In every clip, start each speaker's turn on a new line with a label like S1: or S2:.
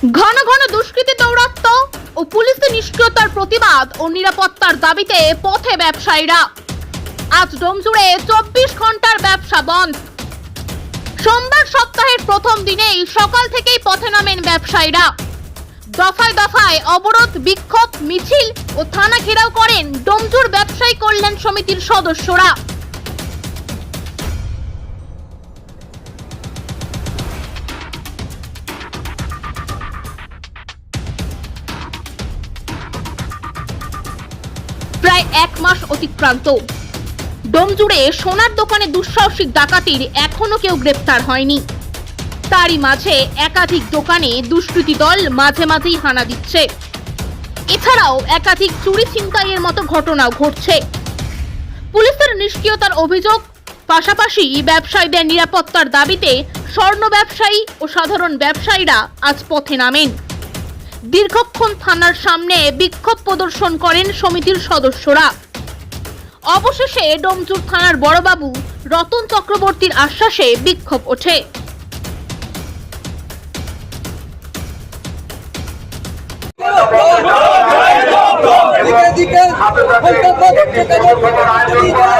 S1: ঘন ঘন দুষ্কৃতী দৌরাত্ম ও পুলিশের নিষ্ক্রিয়তার প্রতিবাদ ও নিরাপত্তার দাবিতে পথে ব্যবসায়ীরা। আজ ডোমজুড়ে চব্বিশ ঘণ্টার ব্যবসা বন্ধ। সোমবার সপ্তাহের প্রথম দিনেই সকাল থেকেই পথে নামেন ব্যবসায়ীরা। দফায় দফায় অবরোধ, বিক্ষোভ, মিছিল ও থানা ঘেরাও করেন ডোমজুর ব্যবসায়ী কল্যাণ সমিতির সদস্যরা। প্রায় এক মাস অতিক্রান্ত। ডোমজুড়ে সোনার দোকানে দুঃসাহসিক ডাকাতির এখনও কেউ গ্রেপ্তার হয়নি। তারই মাঝে একাধিক দোকানে দুষ্কৃতী দল মাঝে মাঝেই হানা দিচ্ছে। এছাড়াও একাধিক চুরি ছিনতাইয়ের মতো ঘটনাও ঘটছে। পুলিশের নিষ্ক্রিয়তার অভিযোগ, পাশাপাশি ব্যবসায়ীদের নিরাপত্তার দাবিতে স্বর্ণ ব্যবসায়ী ও সাধারণ ব্যবসায়ীরা আজ পথে নামেন। দীর্ঘক্ষণ থানার সামনে বিক্ষোভ প্রদর্শন করেন সমিতির সদস্যরা অবশেষে ডোমচুর থানার বড়বাবু রতন চক্রবর্তীর আশ্বাসে বিক্ষোভ ওঠে
S2: দিকে দিকে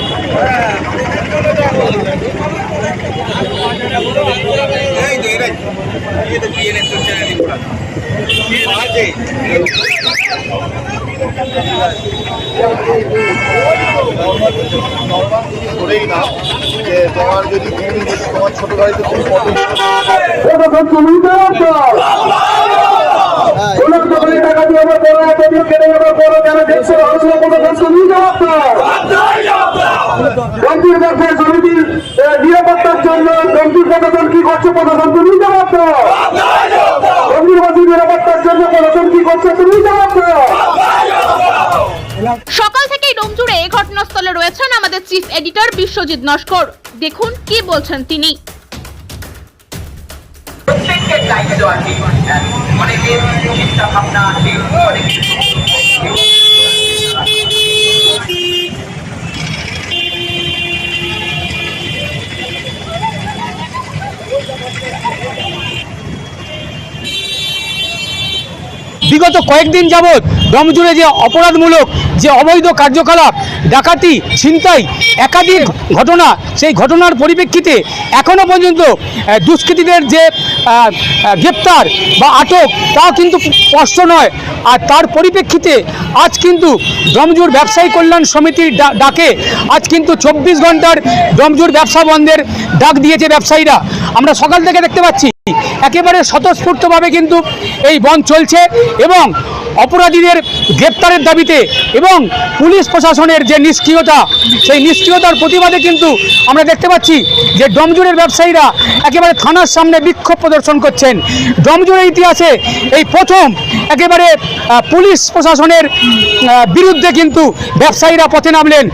S3: যদি
S4: টাকা দিয়ে নিরাপত্তার জন্য গম্ভীর প্রশাসন কি করছে প্রশাসন তুমি জবাব গম্ভীর নিরাপত্তার জন্য প্রশাসন কি করছে তুমি জবাব
S1: সকাল থেকেই ডোমজুড়ে ঘটনাস্থলে রয়েছেন আমাদের চিফ এডিটর বিশ্বজিৎ নস্কর। দেখুন কি বলছেন তিনি।
S5: অনেকের চিন্তা ভাবনা অনেকের
S6: বিগত কয়েকদিন যাবৎ দমজুড়ে যে অপরাধমূলক যে অবৈধ কার্যকলাপ, ডাকাতি, ছিনতাই, একাধিক ঘটনা, সেই ঘটনার পরিপ্রেক্ষিতে এখনও পর্যন্ত দুষ্কৃতীদের যে গ্রেপ্তার বা আটক, তাও কিন্তু স্পষ্ট নয়। আর তার পরিপ্রেক্ষিতে আজ কিন্তু দমজুর ব্যবসায়ী কল্যাণ সমিতির ডাকে আজ কিন্তু চব্বিশ ঘণ্টার দমজুর ব্যবসা বন্ধের ডাক দিয়েছে ব্যবসায়ীরা। আমরা সকাল থেকে দেখতে পাচ্ছি একেবারে স্বতঃস্ফূর্তভাবে কিন্তু এই বন চলছে এবং অপরাধীদের গ্রেপ্তারের দাবিতে এবং পুলিশ প্রশাসনের যে নিষ্ক্রিয়তা, সেই নিষ্ক্রিয়তার প্রতিবাদে কিন্তু আমরা দেখতে পাচ্ছি যে ডমজুরের ব্যবসায়ীরা একেবারে থানার সামনে বিক্ষোভ প্রদর্শন করছেন। ডমজুরের ইতিহাসে এই প্রথম একেবারে পুলিশ প্রশাসনের বিরুদ্ধে কিন্তু ব্যবসায়ীরা পথে নামলেন।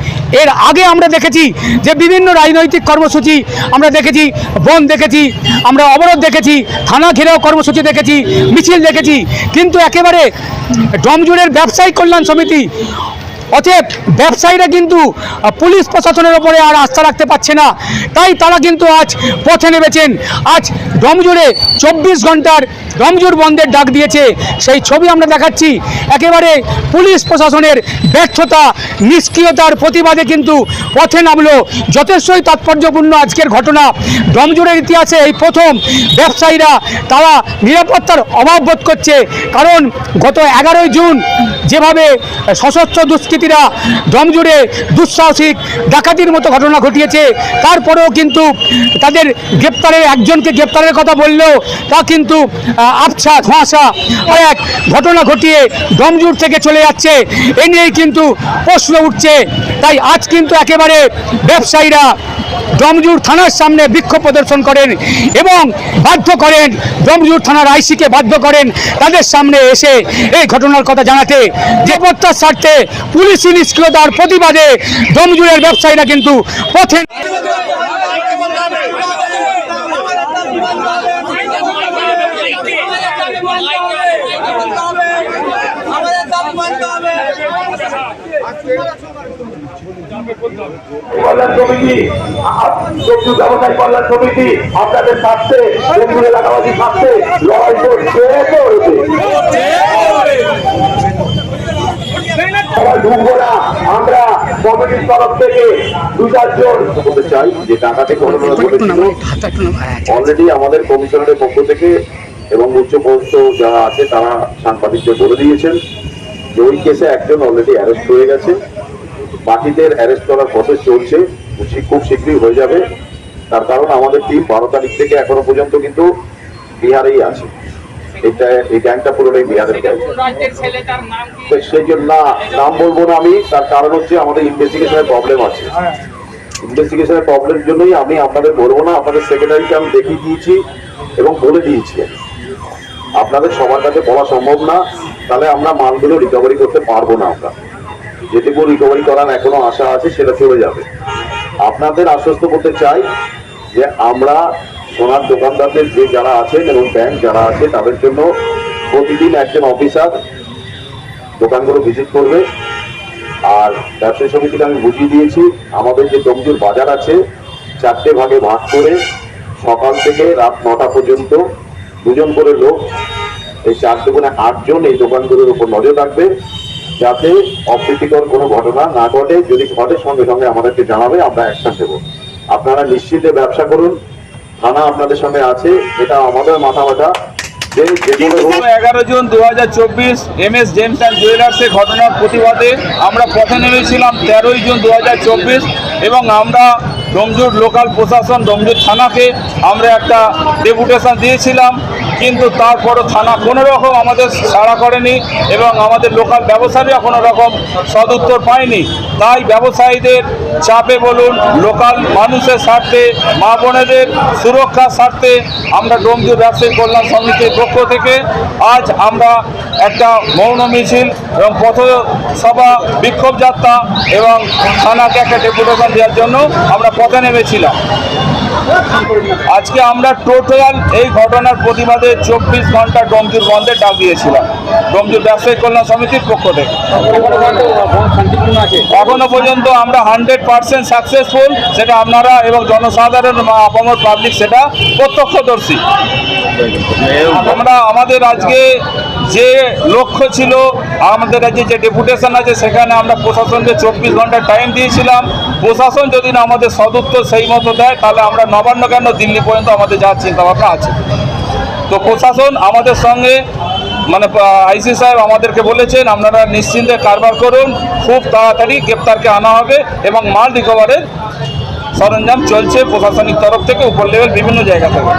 S6: এর আগে আমরা দেখেছি যে বিভিন্ন রাজনৈতিক কর্মসূচি আমরা দেখেছি, বন দেখেছি, আমরা অবরোধ দেখেছি, থানা ঘেরাও কর্মসূচি দেখেছি, মিছিল দেখেছি। কিন্তু একেবারে ডমজুরের ব্যবসায়ী কল্যাণ সমিতি অতএব ব্যবসায়ীরা কিন্তু পুলিশ প্রশাসনের ওপরে আর আস্থা রাখতে পারছে না। তাই তারা কিন্তু আজ পথে নেমেছেন। আজ ডমজুড়ে চব্বিশ ঘণ্টার ডমজুর বন্ধের ডাক দিয়েছে। সেই ছবি আমরা দেখাচ্ছি। একেবারে পুলিশ প্রশাসনের ব্যর্থতা, নিষ্ক্রিয়তার প্রতিবাদে কিন্তু পথে নামলো। যথেষ্টই তাৎপর্যপূর্ণ আজকের ঘটনা। ডমজুরের ইতিহাসে এই প্রথম ব্যবসায়ীরা তারা নিরাপত্তার অভাব বোধ করছে। কারণ গত এগারোই জুন যেভাবে সশস্ত্র দুষ্কৃতীরা ডমজুড়ে দুঃসাহসিক, ডাকাতির মতো ঘটনা ঘটিয়েছে। তারপরেও কিন্তু তাদের গ্রেপ্তারের, একজনকে গ্রেপ্তারের কথা বললেও তা কিন্তু আবছা আর এক ঘটনা ঘটিয়ে ডমজুর থেকে চলে যাচ্ছে। এ নিয়েই কিন্তু প্রশ্ন উঠছে। তাই আজ কিন্তু একেবারে ব্যবসায়ীরা ডমজুর থানার সামনে বিক্ষোভ প্রদর্শন করেন এবং বাধ্য করেন ডমজুর থানার আইসিকে বাধ্য করেন তাদের সামনে এসে এই ঘটনার কথা জানাতে। প্রত্যার স্বার্থে পুলিশি নিষ্ক্রিয়তার প্রতিবাদে ডমজুরের ব্যবসায়ীরা কিন্তু পথে
S4: আপনাদের স্বার্থে লড়াই করছে। সবাই ঢুকবো না। আমরা কমিটির তরফ থেকে দু চারজন
S3: বলতে চাই যে টাকাতে অলরেডি আমাদের কমিশনারের পক্ষ থেকে এবং উচ্চপদস্থ যারা আছে তারা সাংবাদিকদের বলে দিয়েছেন যে ওই কেসে একজন অলরেডি অ্যারেস্ট হয়ে গেছে। বাকিদের অ্যারেস্ট করার প্রসেস চলছে। খুব শীঘ্রই হয়ে যাবে। তার কারণ আমাদের টিম বারো তারিখ থেকে এখনও পর্যন্ত কিন্তু বিহারেই আছে। এটা এই গ্যাংটা পুরোটাই বিহারের তো সেই জন্য না নাম বলব না আমি তার কারণ হচ্ছে আমাদের ইনভেস্টিগেশনের প্রবলেম আছে। ইনভেস্টিগেশনের প্রবলেমের জন্যই আমি আপনাদের বলব না আপনাদের সেক্রেটারিকে আমি দেখিয়ে দিয়েছি এবং বলে দিয়েছি। আপনাদের সবার কাছে বলা সম্ভব না তাহলে আমরা মালগুলো রিকভারি করতে পারব না আমরা। যেটুকু রিকভারি করার এখনও আশা আছে সেটা চলে যাবে। আপনাদের আশ্বস্ত করতে চাই যে আমরা সোনার দোকানদারদের যে যারা আছেন এবং ব্যাংক যারা আছে, তাদের জন্য প্রতিদিন একজন অফিসার দোকানগুলো ভিজিট করবে। আর ব্যবসায়ী সমিতিকে আমি বুঝিয়ে দিয়েছি, আমাদের যে ডমজুর বাজার আছে, চারটে ভাগে ভাগ করে সকাল থেকে রাত নটা পর্যন্ত দুজন করে লোক, এই চার দোকানে আটজন এই দোকানগুলোর উপর নজর রাখবে, যাতে অপ্রীতিকর কোনো ঘটনা না ঘটে। যদি ঘটে, সঙ্গে সঙ্গে আমাদেরকে জানাবে, আমরা অ্যাকশন দেবো আপনারা নিশ্চিন্তে ব্যবসা করুন। থানা আপনাদের সামনে আছে এটা আমাদের মাথা হোক
S7: এগারো জুন দু হাজার চব্বিশ এম এস জেমস অ্যান্ড জুয়েলার্সের ঘটনার প্রতিবাদে আমরা পথে নেমেছিলাম তেরোই জুন দু হাজার চব্বিশ এবং আমরা ডমজুর লোকাল প্রশাসন ডমজুর থানাকে আমরা একটা ডেপুটেশন দিয়েছিলাম। কিন্তু তারপরও থানা কোনো রকম আমাদের সাড়া করেনি এবং আমাদের লোকাল ব্যবসায়ীরা কোনো রকম সদুত্তর পায়নি। তাই ব্যবসায়ীদের চাপে বলুন, লোকাল মানুষের স্বার্থে, মা বোনেদের সুরক্ষার স্বার্থে আমরা ডোমজুর ব্যবসায়ী কল্যাণ সমিতির পক্ষ থেকে আজ আমরা একটা মৌন মিছিল এবং পথসভা বিক্ষোভ যাত্রা এবং থানাকে একটা ডেপুটেশন দেওয়ার জন্য আমরা পথে নেমেছিলাম। আজকে আমরা টোটাল এই ঘটনার প্রতিবাদে চব্বিশ ঘণ্টা ডোমজুর বন্ধে ডাক দিয়েছিলাম। ডোমজুর ব্যবসায়ী কল্যাণ সমিতির পক্ষ থেকে। এখনও পর্যন্ত আমরা হান্ড্রেড পার্সেন্ট সাকসেসফুল সেটা আপনারা এবং জনসাধারণ আপামর পাবলিক সেটা প্রত্যক্ষদর্শী। আমরা আমাদের আজকে যে লক্ষ্য ছিল, আমাদের রাজ্যে যে ডেপুটেশন আছে, সেখানে আমরা প্রশাসনকে চব্বিশ ঘণ্টা টাইম দিয়েছিলাম। প্রশাসন যদি না আমাদের সদুত্তর সেই মতো দেয়, তাহলে আমরা নবান্ন কেন দিল্লি পর্যন্ত আমাদের যাওয়ার চিন্তাভাবনা আছে? তো প্রশাসন আমাদের সঙ্গে মানে আইসি সাহেব আমাদেরকে বলেছেন, আপনারা নিশ্চিন্তে কারবার করুন, খুব তাড়াতাড়ি গ্রেপ্তারকে আনা হবে এবং মাল রিকভারের সরঞ্জাম চলছে প্রশাসনিক তরফ থেকে, উপর লেভেল বিভিন্ন জায়গা থেকে।